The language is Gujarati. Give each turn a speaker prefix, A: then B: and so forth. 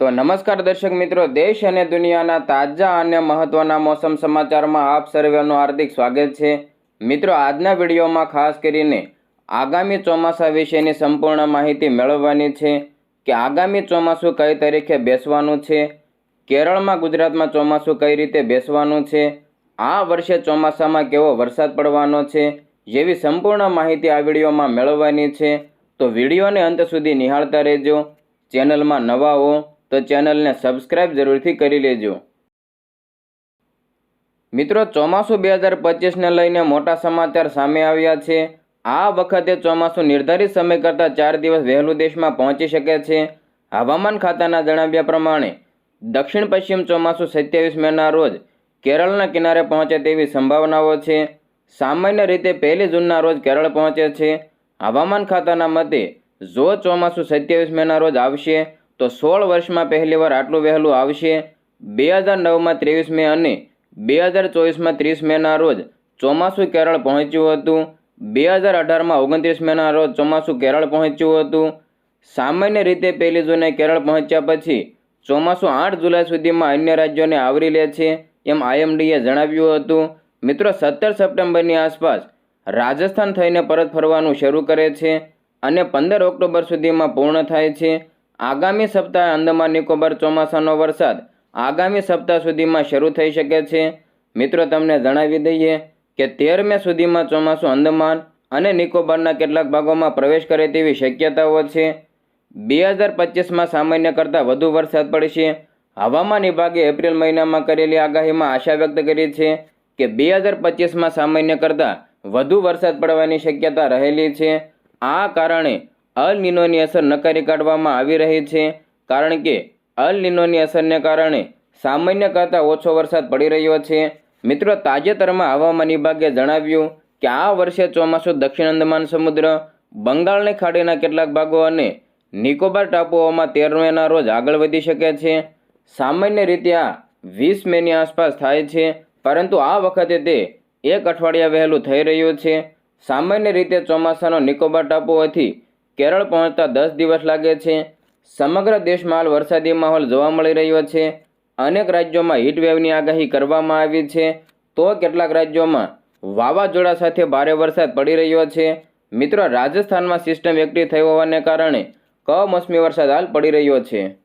A: તો નમસ્કાર દર્શક મિત્રો, દેશ અને દુનિયાના તાજા અને મહત્વના મોસમ સમાચારમાં આપ સર્વેનું હાર્દિક સ્વાગત છે. મિત્રો, આજના વિડીયોમાં ખાસ કરીને આગામી ચોમાસા વિશેની સંપૂર્ણ માહિતી મેળવવાની છે કે આગામી ચોમાસું કઈ તારીખે બેસવાનું છે, કેરળમાં ગુજરાતમાં ચોમાસું કઈ રીતે બેસવાનું છે, આ વર્ષે ચોમાસામાં કેવો વરસાદ પડવાનો છે જેવી સંપૂર્ણ માહિતી આ વિડીયોમાં મેળવવાની છે. તો વિડીયોને અંત સુધી નિહાળતા રહેજો, ચેનલમાં નવા હો તો ચેનલને સબસ્ક્રાઇબ જરૂરથી કરી લેજો. મિત્રો, ચોમાસું બે હજાર પચીસને લઈને મોટા સમાચાર સામે આવ્યા છે. આ વખતે ચોમાસું નિર્ધારિત સમય કરતાં ચાર દિવસ વહેલું દેશમાં પહોંચી શકે છે. હવામાન ખાતાના જણાવ્યા પ્રમાણે, દક્ષિણ પશ્ચિમ ચોમાસું સત્યાવીસ મેના રોજ કેરળના કિનારે પહોંચે તેવી સંભાવનાઓ છે. સામાન્ય રીતે પહેલી જૂનના રોજ કેરળ પહોંચે છે. હવામાન ખાતાના મતે, જો ચોમાસું સત્યાવીસ મેના રોજ આવશે તો સોળ વર્ષમાં પહેલીવાર આટલું વહેલું આવશે. બે હજાર નવમાં ત્રેવીસ મે અને બે હજાર ચોવીસમાં ત્રીસ મેના રોજ ચોમાસું કેરળ પહોંચ્યું હતું. બે હજાર અઢારમાં ઓગણત્રીસ મેના રોજ ચોમાસું કેરળ પહોંચ્યું હતું. સામાન્ય રીતે પહેલી જૂને કેરળ પહોંચ્યા પછી ચોમાસું આઠ જુલાઈ સુધીમાં અન્ય રાજ્યોને આવરી લે છે એમ આઈએમડીએ જણાવ્યું હતું. મિત્રો, સત્તર સપ્ટેમ્બરની આસપાસ રાજસ્થાન થઈને પરત ફરવાનું શરૂ કરે છે અને પંદર ઓક્ટોબર સુધીમાં પૂર્ણ થાય છે. આગામી સપ્તાહે અંદમાન નિકોબાર ચોમાસાનો વરસાદ આગામી સપ્તાહ સુધીમાં શરૂ થઈ શકે છે. મિત્રો, તમને જણાવી દઈએ કે તેર મે સુધીમાં ચોમાસું અંદમાન અને નિકોબારના કેટલાક ભાગોમાં પ્રવેશ કરે તેવી શક્યતાઓ છે. બે હજાર પચીસમાં સામાન્ય કરતાં વધુ વરસાદ પડશે. હવામાન વિભાગે એપ્રિલ મહિનામાં કરેલી આગાહીમાં આશા વ્યક્ત કરી છે કે બે હજાર પચીસમાં સામાન્ય કરતાં વધુ વરસાદ પડવાની શક્યતા રહેલી છે. આ કારણે અલ નિનોની અસર નકારી કાઢવામાં આવી રહી છે, કારણ કે અલ નિનોની અસરને કારણે સામાન્ય કરતાં ઓછો વરસાદ પડી રહ્યો છે. મિત્રો, તાજેતરમાં હવામાન વિભાગે જણાવ્યું કે આ વર્ષે ચોમાસું દક્ષિણ અંદમાન સમુદ્ર, બંગાળની ખાડીના કેટલાક ભાગો અને નિકોબાર ટાપુઓમાં તેર મેના રોજ આગળ વધી શકે છે. સામાન્ય રીતે આ વીસ મેની આસપાસ થાય છે, પરંતુ આ વખતે તે એક અઠવાડિયા વહેલું થઈ રહ્યું છે. સામાન્ય રીતે ચોમાસાનો નિકોબાર ટાપુઓથી કેરળ પહોંચતા દસ દિવસ લાગે છે. સમગ્ર દેશમાં હાલ વરસાદી માહોલ જોવા મળી રહ્યો છે. અનેક રાજ્યોમાં હીટવેવની આગાહી કરવામાં આવી છે. તો કેટલાક રાજ્યોમાં વાવાઝોડા સાથે ભારે વરસાદ પડી રહ્યો છે. મિત્રો, રાજસ્થાનમાં સિસ્ટમ એક્ટિવ થઈ હોવાને કારણે કમોસમી વરસાદ હાલ પડી રહ્યો છે.